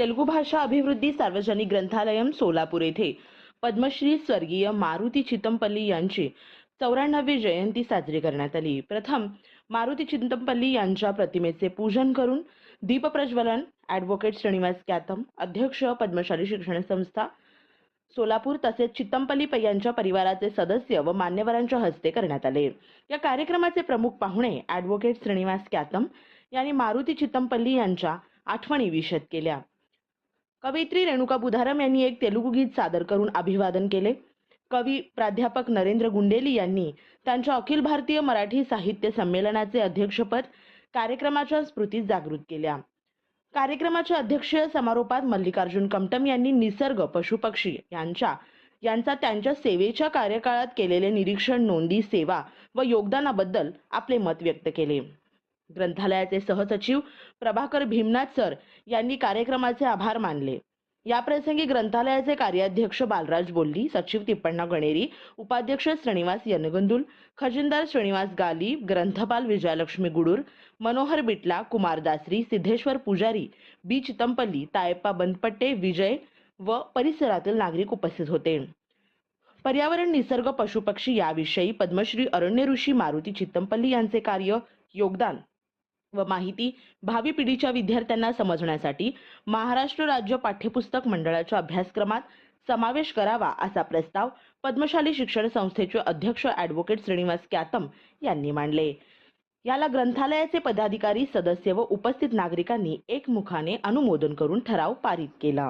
तेलुगू भाषा अभिवृद्धी सार्वजनिक ग्रंथालयम सोलापूर येथे. पद्मश्री स्वर्गीय मारुती चितमपल्ली यांची चौऱ्याण्णवी जयंती साजरी करण्यात आली. प्रथम मारुती चितमपल्ली यांच्या प्रतिमेचे पूजन करून दीपप्रज्वलन ॲडव्होकेट श्रीनिवास कॅथम अध्यक्ष पद्मशाली शिक्षण संस्था सोलापूर तसेच चित्तमपल्ली यांच्या परिवाराचे सदस्य व मान्यवरांच्या हस्ते करण्यात आले. या कार्यक्रमाचे प्रमुख पाहुणे ॲडव्होकेट श्रीनिवास कॅतम यांनी मारुती चित्तंपल्ली यांच्या आठवणी विशद केल्या. कवयित्री रेणुका बुधारम यांनी एक तेलुगू गीत सादर करून अभिवादन केले. कवी प्राध्यापक नरेंद्र गुंडेली यांनी त्यांच्या अखिल भारतीय मराठी साहित्य संमेलनाचे अध्यक्षपद कार्यक्रमाच्या स्मृतीत जागृत केल्या. कार्यक्रमाच्या अध्यक्षीय समारोपात मल्लिकार्जुन कमटम यांनी निसर्ग पशुपक्षी यांच्या यांचा त्यांच्या सेवेच्या कार्यकाळात केलेले निरीक्षण नोंदी सेवा व योगदानाबद्दल आपले मत व्यक्त केले. ग्रंथालयाचे सहसचिव प्रभाकर भीमनाथ सर यांनी कार्यक्रमाचे आभार मानले. याप्रसंगी ग्रंथालयाचे कार्याध्यक्ष बालराज बोल्ली सचिव तिप्पण्णा गणेरी उपाध्यक्ष श्रीनिवास यनगंदुल खजिनदार श्रीनिवास गाली ग्रंथपाल विजयलक्ष्मी गुडूर मनोहर बिटला कुमार दासरी सिद्धेश्वर पुजारी बी. चितमपल्ली तायप्पा बंदपट्टे विजय व परिसरातील नागरिक उपस्थित होते. पर्यावरण निसर्ग पशुपक्षी याविषयी पद्मश्री अरण्य ऋषी मारुती चित्तमपल्ली यांचे कार्य योगदान व माहिती भावी पिढीच्या विद्यार्थ्यांना समजण्यासाठी महाराष्ट्र राज्य पाठ्यपुस्तक मंडळाच्या अभ्यासक्रमात समावेश करावा असा प्रस्ताव पद्मशाली शिक्षण संस्थेचे अध्यक्ष ॲडव्होकेट श्रीनिवास क्यातम यांनी मांडले. याला ग्रंथालयाचे पदाधिकारी सदस्य व उपस्थित नागरिकांनी एकमुखाने अनुमोदन करून ठराव पारित केला.